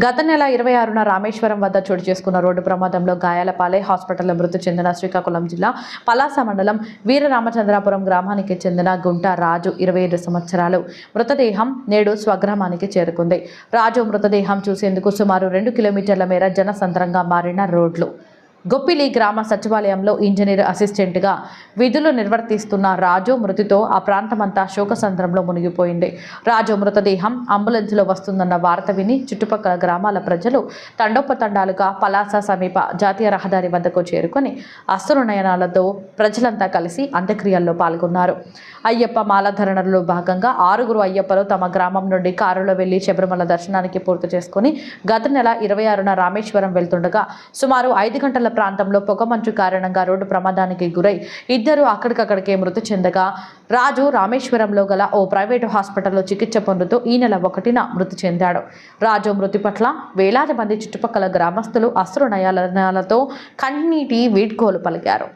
గత నెల ఇరవై ఆరున రామేశ్వరం వద్ద చోటు చేసుకున్న రోడ్డు ప్రమాదంలో గాయాల పాలై హాస్పిటల్లో మృతి చెందిన శ్రీకాకుళం జిల్లా పలాస మండలం వీరరామచంద్రాపురం గ్రామానికి చెందిన గుంట రాజు ఇరవై ఐదు సంవత్సరాలు. మృతదేహం నేడు స్వగ్రామానికి చేరుకుంది. రాజు మృతదేహం చూసేందుకు సుమారు రెండు కిలోమీటర్ల మేర జనసంద్రంగా మారిన రోడ్లు. గొప్పిలి గ్రామ సచివాలయంలో ఇంజనీర్ అసిస్టెంట్గా విధులు నిర్వర్తిస్తున్న రాజు మృతితో ఆ ప్రాంతమంతా శోకసంద్రంలో మునిగిపోయింది. రాజు మృతదేహం అంబులెన్స్లో వస్తుందన్న వార్త విని చుట్టుపక్కల గ్రామాల ప్రజలు తండోపతండాలుగా పలాస సమీప జాతీయ రహదారి వద్దకు చేరుకొని అశ్రునయనాలతో ప్రజలంతా కలిసి అంత్యక్రియల్లో పాల్గొన్నారు. అయ్యప్ప మాలధరణలో భాగంగా ఆరుగురు అయ్యప్పలు తమ గ్రామం నుండి కారులో వెళ్ళి శబరిమల దర్శనానికి పూర్తి చేసుకుని గత నెల ఇరవై ఆరున రామేశ్వరం వెళ్తుండగా సుమారు ఐదు గంటల ప్రాంతంలో పొగమంచు కారణంగా రోడ్డు ప్రమాదానికి గురై ఇద్దరు అక్కడికక్కడికే మృతి చెందగా రాజు రామేశ్వరంలో గల ఓ ప్రైవేటు హాస్పిటల్లో చికిత్స పొందుతూ ఈ నెల ఒకటిన మృతి చెందాడు. రాజు మృతి పట్ల వేలాది మంది చుట్టుపక్కల గ్రామస్తులు అశ్రునయాలతో కన్నీటి వీడ్కోలు పలికారు.